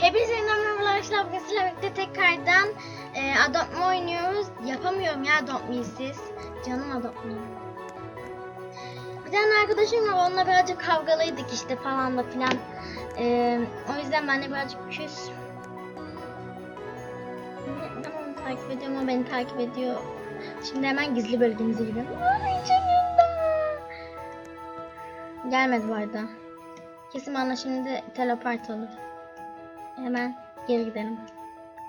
Hepinize merhabalar arkadaşlar. Bugün sizlerle birlikte tekrardan e, Adopt Me oynuyoruz. Yapamıyorum ya Adopt Me'siz. Canım Adopt Me. Bir tane arkadaşım var. Onunla birazcık kavgalıydık işte falan da filan. E, o yüzden ben de birazcık küs. Ben onu takip ediyorum. O beni takip ediyor. Şimdi hemen gizli bölgemize gidelim. Ay canımda. Gelmedi bu arada. Kesin bana şimdi teleport olur. Hemen geri gidelim.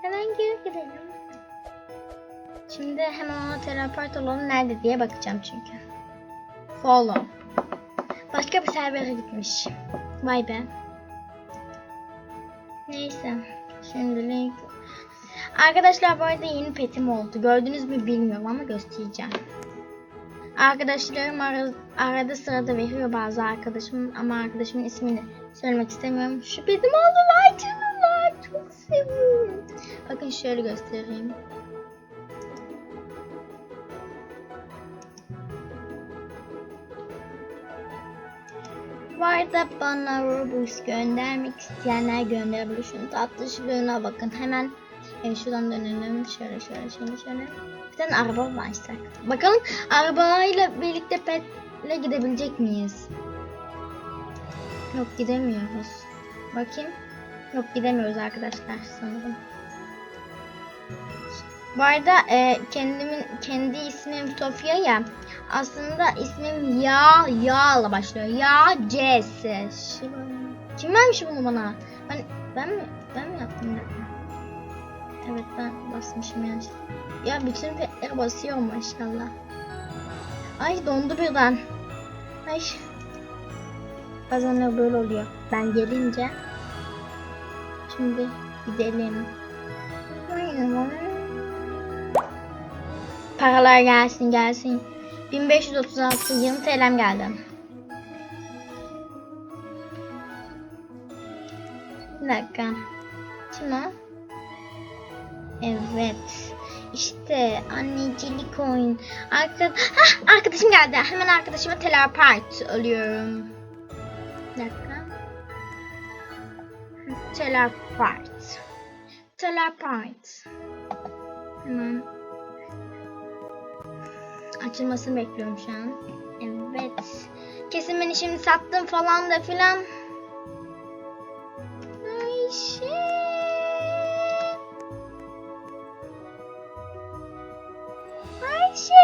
Hemen geri gidelim. Şimdi hemen ona teleport olalım nerede diye bakacağım çünkü. Follow. Başka bir servere gitmiş. Vay be. Neyse. Şimdilik. Arkadaşlar bu arada yeni petim oldu. Gördünüz mü bilmiyorum ama göstereceğim. Arkadaşlarım ara- arada sırada veriyor bazı arkadaşım ama arkadaşımın ismini söylemek istemiyorum. Şu bizim oldu vay canına Bakın şöyle göstereyim. Bu arada bana Robux göndermek isteyenler gönderebilir. Şunun tatlışlığına bakın. Hemen e, şuradan dönelim. Şöyle şöyle şöyle şöyle. Bir tane araba başlar. Bakalım arabayla birlikte petle gidebilecek miyiz? Yok gidemiyoruz. Bakayım. Yok gidemiyoruz arkadaşlar sanırım. Bu arada e, kendimin kendi ismim Sofia ya. Aslında ismim Ya Ya'la başlıyor. Ya C'si. Kim vermiş bunu bana? Ben ben mi ben mi yaptım? Dakika. Evet ben basmışım yani. Ya bütün petleri basıyor maşallah. Ay dondu birden. Ay. Bazen böyle oluyor. Ben gelince. Şimdi gidelim. Paralar gelsin gelsin. 1536 20 TL'm geldi. Bir dakika. Kim o? Evet. İşte annecilik oyun. Arka... Hah, arkadaşım geldi. Hemen arkadaşıma teleport alıyorum. Bir dakika. Teleport. Teleport. Hemen. Açılmasını bekliyorum şu an. Evet. Kesin beni şimdi sattım falan da filan. Ayşe. Ayşe.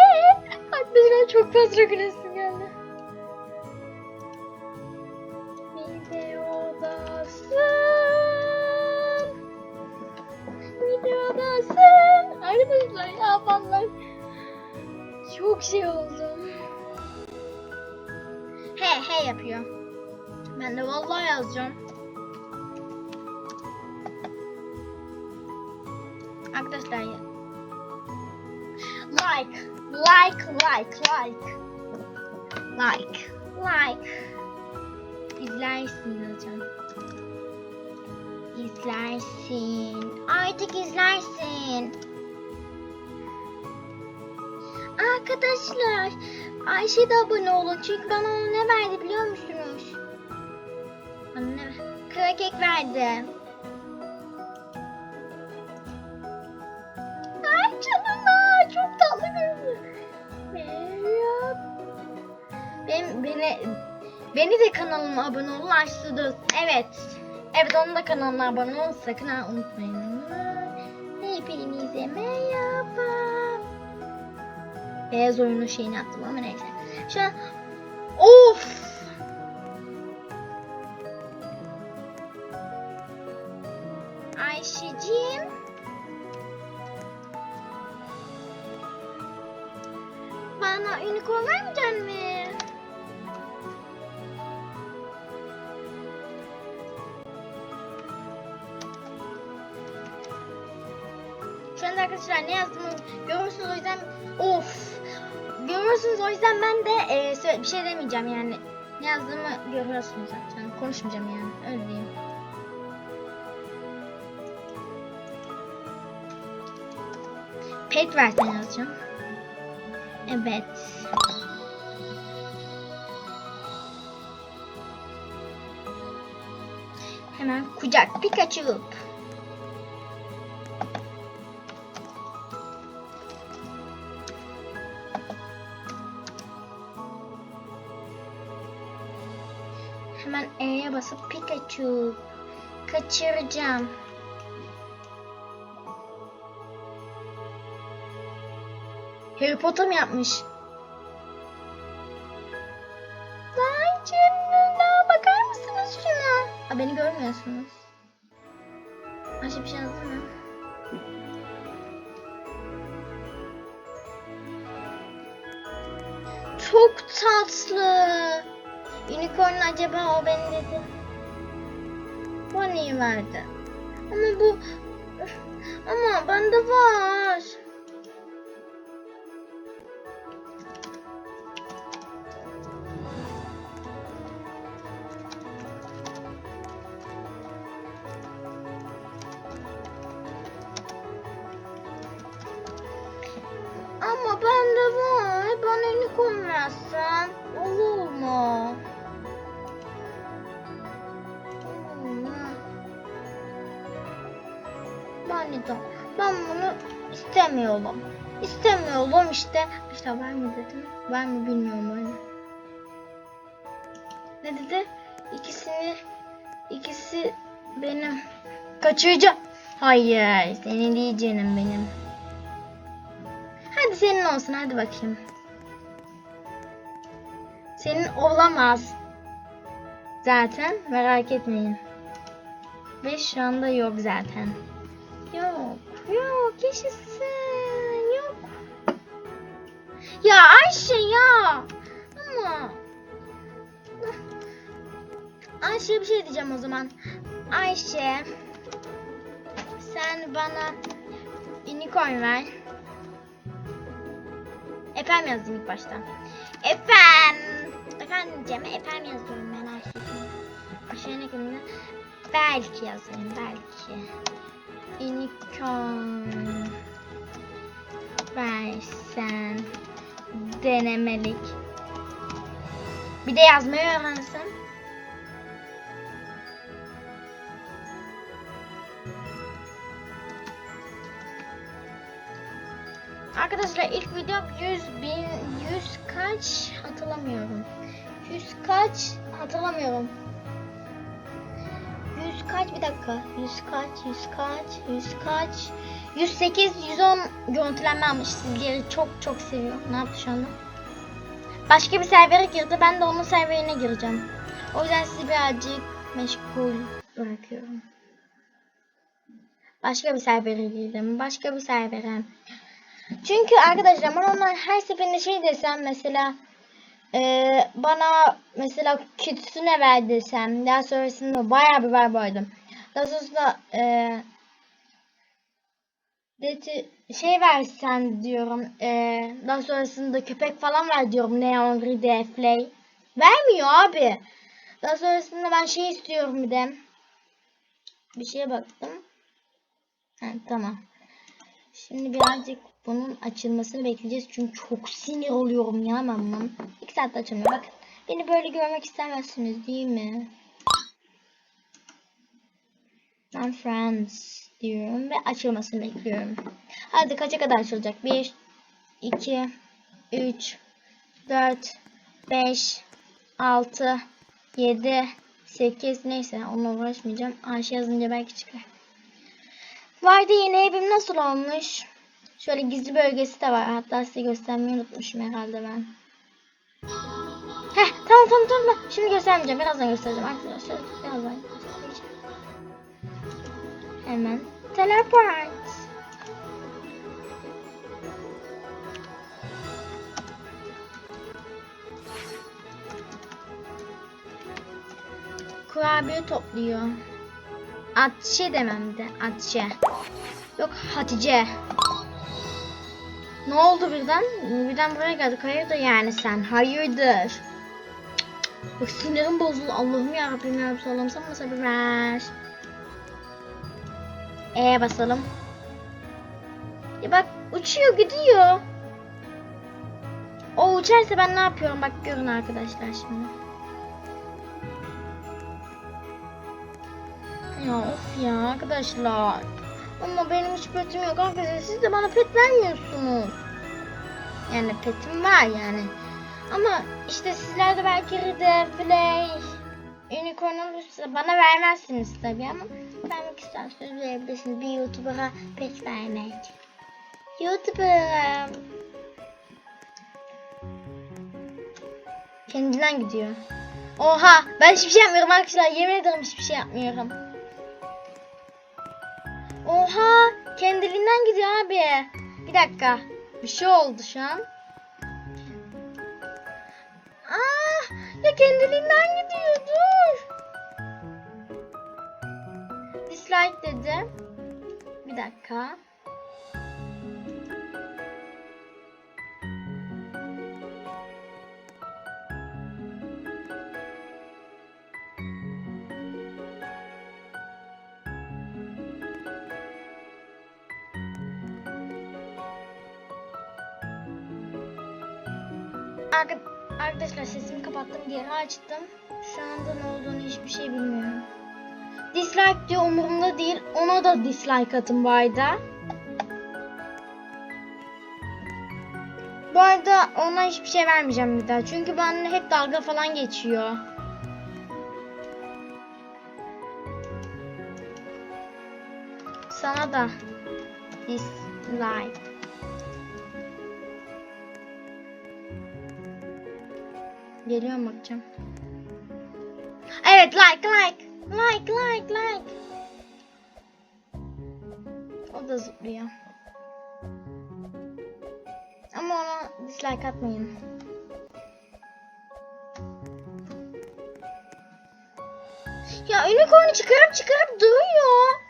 Arkadaşlar çok fazla gülesim şey oldum. He he yapıyor. Ben de vallahi yazacağım. Arkadaşlar. Like, like, like, like. Like, like. İzlersin yazacağım. İzlersin. Artık izlersin. Arkadaşlar Ayşe de abone olun çünkü bana onu ne verdi biliyor musunuz? Bana ne Kara kek verdi. Ay canına çok tatlı görünüyor. Benim, beni, beni de kanalıma abone olun açtınız. Evet. Evet onun da kanalına abone olun sakın ha unutmayın. Hepinize merhaba. Beyaz oyunun şeyini attım ama neyse. Şu an of Ayşeciğim Bana unicorn vermeyecek mi? Şu anda arkadaşlar ne yazdığımı görürsünüz o yüzden of görüyorsunuz o yüzden ben de e, bir şey demeyeceğim yani ne yazdığımı görüyorsunuz zaten konuşmayacağım yani öyle diyeyim. Pet yazacağım. Evet. Hemen kucak Pikachu. Hemen E'ye basıp Pikachu kaçıracağım. Harry Potter mı yapmış? Vay canına bakar mısınız şuna? Aa, beni görmüyorsunuz. Verdi. Ama bu... Ama istemiyorum. İstemiyorum işte. İşte var mı dedim. Var mı bilmiyorum öyle. Ne dedi? İkisini ikisi benim. Kaçıracağım. Hayır, senin canım benim. Hadi senin olsun hadi bakayım. Senin olamaz. Zaten merak etmeyin. Ve şu anda yok zaten. Yok. Yok yaşasın. Ya Ayşe ya. Ama. Ayşe'ye bir şey diyeceğim o zaman. Ayşe. Sen bana unicorn ver. Efendim yazdım ilk başta. Efendim. Efendim efendim yazıyorum ben Ayşe'cim. Ayşe'ye ne koyayım? Belki yazayım, belki. Unicorn versen denemelik. Bir de yazmayı öğrensin. Arkadaşlar ilk videom 100 bin 100 kaç hatırlamıyorum. 100 kaç hatırlamıyorum. 100 kaç bir dakika. 100 kaç 100 kaç 100 kaç 108 110 görüntülenme almış. Sizleri çok çok seviyorum. Ne yaptı şu anda? Başka bir servere girdi. Ben de onun serverine gireceğim. O yüzden sizi birazcık meşgul bırakıyorum. Başka bir servere girdim. Başka bir servere. Çünkü arkadaşlar ben ona her seferinde şey desem mesela e, bana mesela kütüsüne ver daha sonrasında bayağı bir ver baydım. Daha sonrasında e, deti, şey versen diyorum e, daha sonrasında köpek falan ver diyorum Neon Ride Flay. Vermiyor abi. Daha sonrasında ben şey istiyorum bir de. Bir şeye baktım. Ha, tamam. Şimdi birazcık bunun açılmasını bekleyeceğiz. Çünkü çok sinir oluyorum ya ben bunun. İki saatte açılmıyor. Bakın. Beni böyle görmek istemezsiniz değil mi? Ben friends diyorum ve açılmasını bekliyorum. Hadi kaça kadar açılacak? 1, 2, 3, 4, 5, 6, 7, 8 neyse onunla uğraşmayacağım. Ayşe yazınca belki çıkar. Vardı yeni evim nasıl olmuş? Şöyle gizli bölgesi de var. Hatta size göstermeyi unutmuşum herhalde ben. Heh tamam tamam tamam. Şimdi göstermeyeceğim. Birazdan göstereceğim arkadaşlar. Birazdan göstereceğim. Hemen teleport. Kurabiye topluyor. Atçe demem de. Atçe. Yok Hatice. Ne oldu birden? Birden buraya geldik. Hayırdır yani sen? Hayırdır? Bak sinirim bozuldu. Allah'ım yarabbim ya Allah'ım sana sabır ver. E'ye basalım. Ya bak uçuyor gidiyor. O uçarsa ben ne yapıyorum? Bak görün arkadaşlar şimdi. Ya of ya arkadaşlar. Ama benim hiç petim yok arkadaşlar. Siz de bana pet vermiyorsunuz. Yani petim var yani. Ama işte sizler de belki Ride, Play, Unicorn olursa bana vermezsiniz tabii ama vermek isterseniz verebilirsiniz. Bir YouTuber'a pet vermek. YouTuber. Kendinden gidiyor. Oha ben hiçbir şey yapmıyorum arkadaşlar. Yemin ederim hiçbir şey yapmıyorum. Oha kendiliğinden gidiyor abi. Bir dakika. Bir şey oldu şu an. Aa, ya kendiliğinden gidiyor dur. Dislike dedi. Bir dakika. Arkadaşlar sesimi kapattım geri açtım. Şu anda ne olduğunu hiçbir şey bilmiyorum. Dislike diyor umurumda değil. Ona da dislike atın bu arada. Bu arada ona hiçbir şey vermeyeceğim bir daha. Çünkü benimle hep dalga falan geçiyor. Sana da dislike. Geliyor mu bakacağım. Evet like like. Like like like. O da zıplıyor. Ama ona dislike atmayın. Ya unicorn'u çıkarıp çıkarıp duruyor.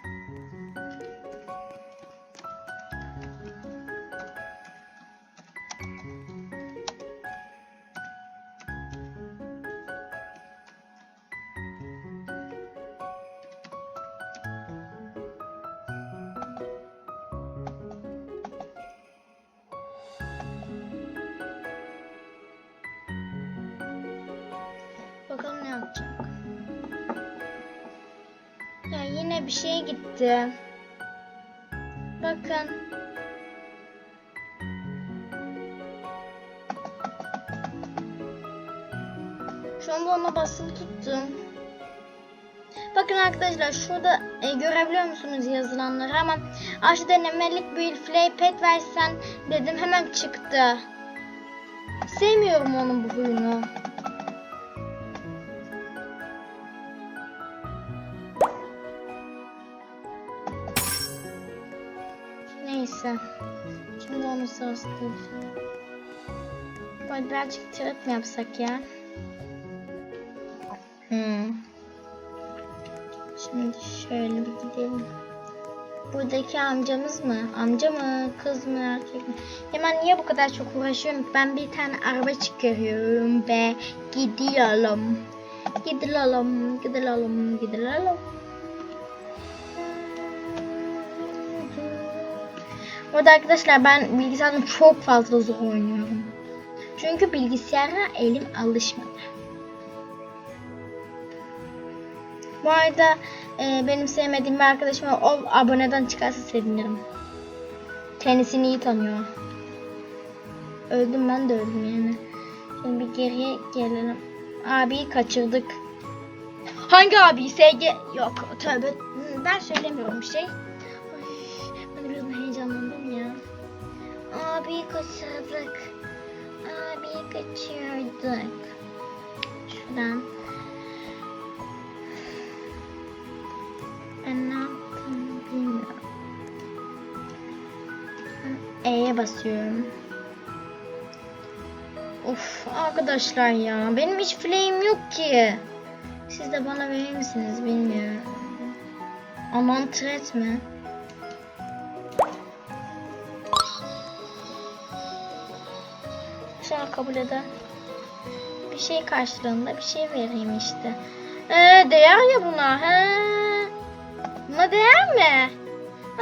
Ya yine bir şey gitti. Bakın. Ona basılı tuttum. Bakın arkadaşlar şurada e, görebiliyor musunuz yazılanları ama aşı denemelik bir play pet versen dedim hemen çıktı. Sevmiyorum onun bu huyunu. Neyse. Şimdi onu değil. Böyle birazcık tirat mı yapsak ya? Hmm. Şimdi şöyle bir gidelim. Buradaki amcamız mı? Amca mı? Kız mı? Erkek mi? Hemen niye bu kadar çok uğraşıyorum? Ben bir tane araba çıkarıyorum ve gidiyorum. Gidiyorum, gidiyorum, gidiyorum. Orada arkadaşlar ben bilgisayarda çok fazla zor oynuyorum. Çünkü bilgisayara elim alışmadı. Bu arada e, benim sevmediğim bir arkadaşım var. O aboneden çıkarsa sevinirim. Kendisini iyi tanıyor. Öldüm ben de öldüm yani. Şimdi bir geriye gelelim. Abiyi kaçırdık. Hangi abi? SG? Yok tövbe. Ben söylemiyorum bir şey. Abiyi kaçırdık. Abiyi kaçırdık. Şuradan. Ben ne yaptım bilmiyorum. E'ye basıyorum. Of arkadaşlar ya benim hiç flame yok ki. Siz de bana verir misiniz bilmiyorum. Aman tret mi? kabul eder. Bir şey karşılığında bir şey vereyim işte. Ee, değer ya buna. He. Buna değer mi?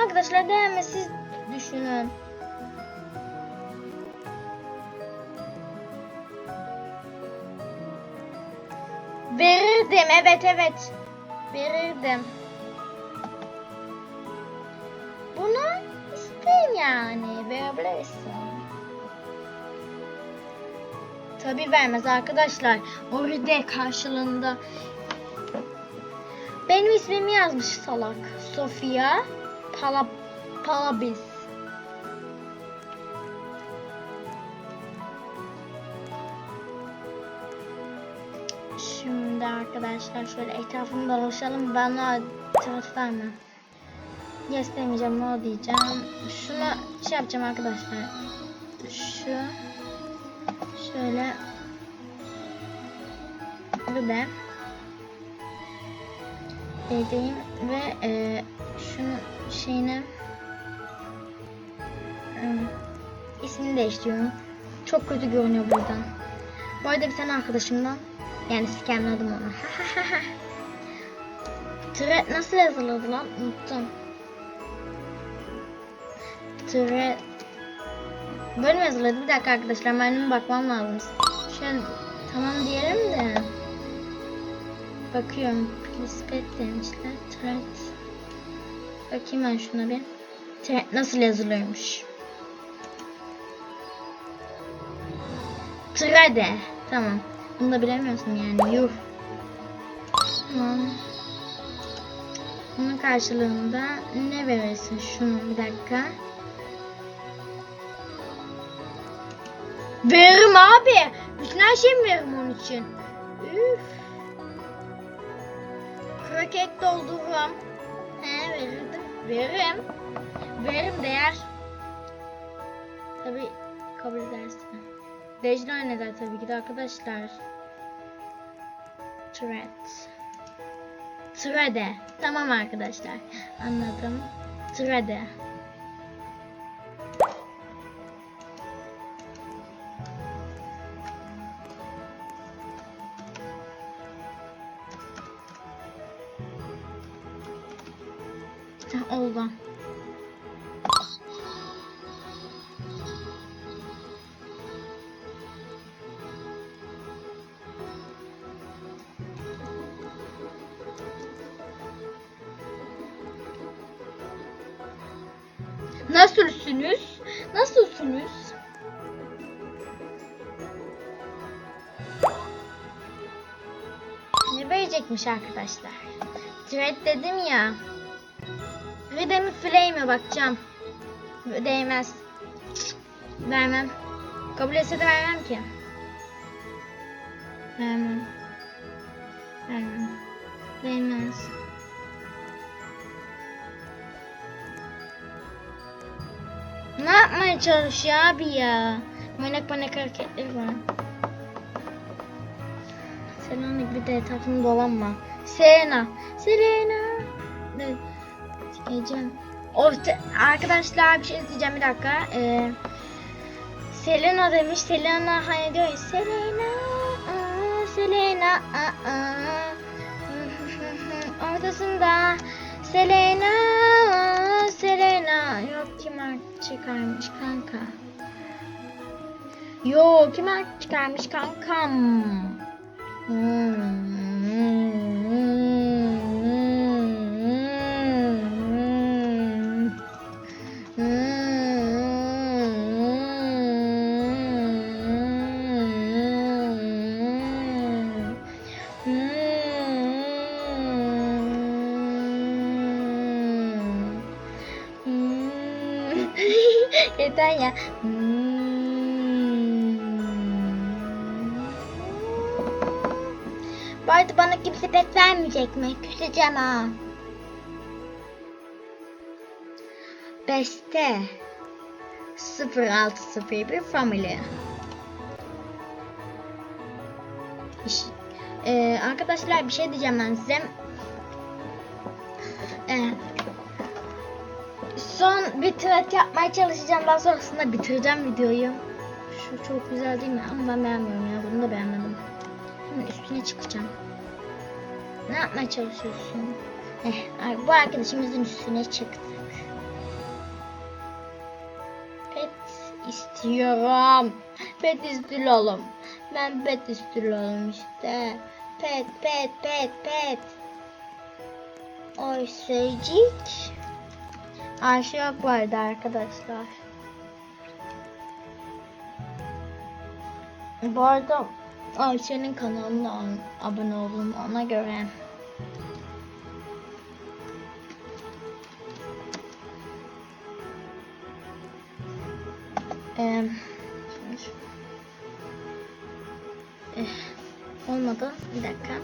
Arkadaşlar değer mi? Siz düşünün. Verirdim evet evet. Verirdim. Bunu isteyin yani verebilirsin. Tabi vermez arkadaşlar. Orada karşılığında. Benim ismimi yazmış salak. Sofia Pala Palabis. Şimdi arkadaşlar şöyle etrafını dolaşalım. Bana taraf verme. Yes demeyeceğim, no diyeceğim. Şunu şey yapacağım arkadaşlar. Şu şöyle de edeyim ve e, şunu şeyine e, ismini değiştiriyorum. Çok kötü görünüyor buradan. Bu arada bir tane arkadaşımdan yani scamladım onu. Thread nasıl yazılırdı lan? Unuttum. Thread Böyle mi yazılırdı? Bir dakika arkadaşlar benim bakmam lazım. An tamam diyelim de. Bakıyorum. Plispet demişler. Thread. Bakayım ben şuna bir. Thread nasıl yazılıyormuş? Trade. Tamam. Bunu da bilemiyorsun yani. Yuh. Tamam. Bunun karşılığında ne verirsin? Şunu bir dakika. Veririm abi. Bütün her şeyi veririm onun için. Üf. Kroket doldururum. He verirdim. Veririm. Veririm değer. Tabi kabul edersin. Dejli oyneder tabii ki de arkadaşlar. Thread. Thread'e. Tamam arkadaşlar. Anladım. Thread'e. Ne verecekmiş arkadaşlar? Thread dedim ya. Redemi Flame'e bakacağım. Değmez. Vermem. Kabul etse de vermem ki. Vermem. Vermem. Değmez. Ne yapmaya çalışıyor abi ya? Manak manak hareketleri var. Selena gibi de etrafını dolanma. Selena. Selena. Ne? Sikeceğim. Orta, arkadaşlar bir şey diyeceğim bir dakika. Ee, Selena demiş. Selena hani diyor ya, Selena. Aa, Selena. Aa, aa. Ortasında Selena. Selena. Yok kim çıkarmış kanka. Yok kim çıkarmış kankam. Yeter ya. Arada bana kimse pet vermeyecek mi? Küseceğim ha. Beste 0601 Family Ee, arkadaşlar bir şey diyeceğim ben size. Ee, son bir thread yapmaya çalışacağım. Daha sonrasında bitireceğim videoyu. Şu çok güzel değil mi? Ama ben beğenmiyorum ya. Bunu da beğenmedim. Hemen üstüne çıkacağım. Ne yapmaya çalışıyorsun? Eh, bu arkadaşımızın üstüne çıktık. Pet istiyorum. Pet istiyorum. Ben pet istiyorum işte. Pet, pet, pet, pet. Oy sevcik. Ayşe yok vardı arkadaşlar. Bu arada Ayşe'nin kanalına abone olun ona göre. Ee, eh, olmadı. Bir dakika.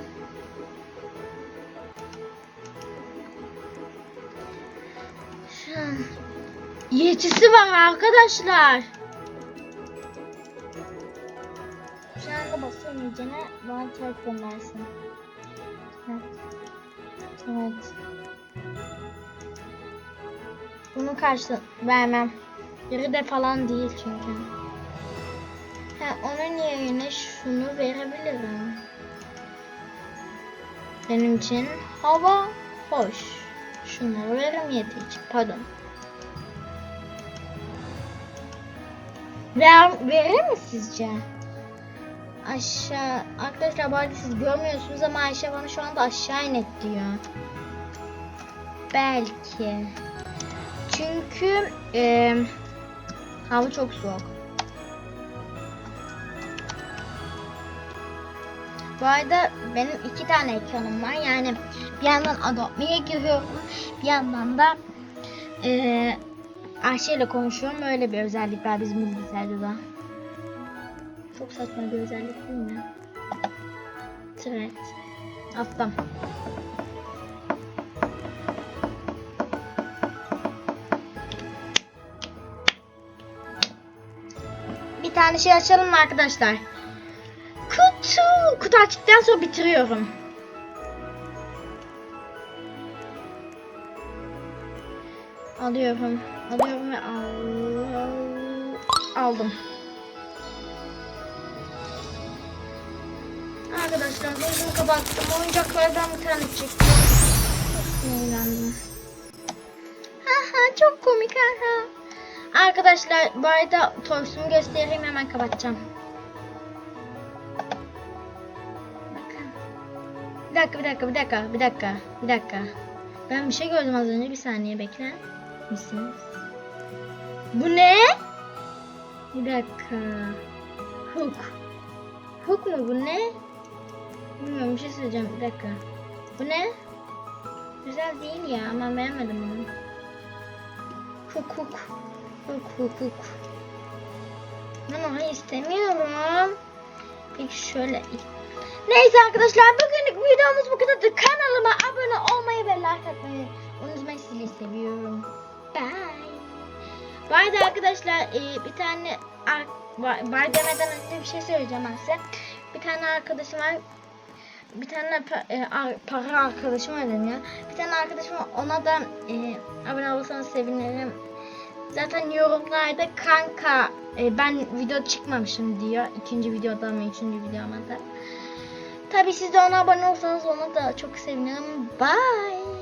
Yetisi var arkadaşlar. Basıyorum iyicene bana çarp göndersin. Evet. Bunu karşı vermem. Yarı falan değil çünkü. Ha, onun yerine şunu verebilirim. Benim için hava hoş. Şunları veririm yetici. Pardon. Ver, verir mi sizce? Aşağı arkadaşlar bu siz görmüyorsunuz ama Ayşe bana şu anda aşağı inet diyor. Belki. Çünkü e, hava çok soğuk. Bu arada benim iki tane ekranım var. Yani bir yandan Adobe'ye giriyorum. Bir yandan da e, Ayşe ile konuşuyorum. Öyle bir özellik var bizim bilgisayarda da. Çok saçma bir özellik değil mi? Evet. Alttan. Bir tane şey açalım mı arkadaşlar? Kutu. Kutu açtıktan sonra bitiriyorum. Alıyorum. Alıyorum ve al... aldım. Arkadaşlar gözümü kapattım. Oyuncaklardan bir tane çektim. Sinirlendim. Haha çok komik haha. Arkadaşlar bu arada torsumu göstereyim hemen kapatacağım. Bir dakika bir dakika bir dakika bir dakika bir dakika. Ben bir şey gördüm az önce bir saniye bekler misiniz? Bu ne? Bir dakika. Hook. Hook mu bu ne? Bilmiyorum bir şey söyleyeceğim bir dakika. Bu ne? Güzel değil ya ama beğenmedim bunu. Hook hook hook. Ben onu istemiyorum. Peki şöyle. Neyse arkadaşlar bugünlük videomuz bu kadardı. Kanalıma abone olmayı ve like atmayı unutmayın sizi seviyorum. Bye. Bu arada arkadaşlar e, bir tane var demeden önce bir şey söyleyeceğim ben size. Bir tane arkadaşım var. Bir tane e, ar- para arkadaşım dedim ya. Bir tane arkadaşım. Ona da e, abone olursanız sevinirim. Zaten yorumlarda kanka e, ben video çıkmamışım diyor. İkinci videoda mı üçüncü videomda. Tabi siz de ona abone olursanız ona da çok sevinirim. Bye.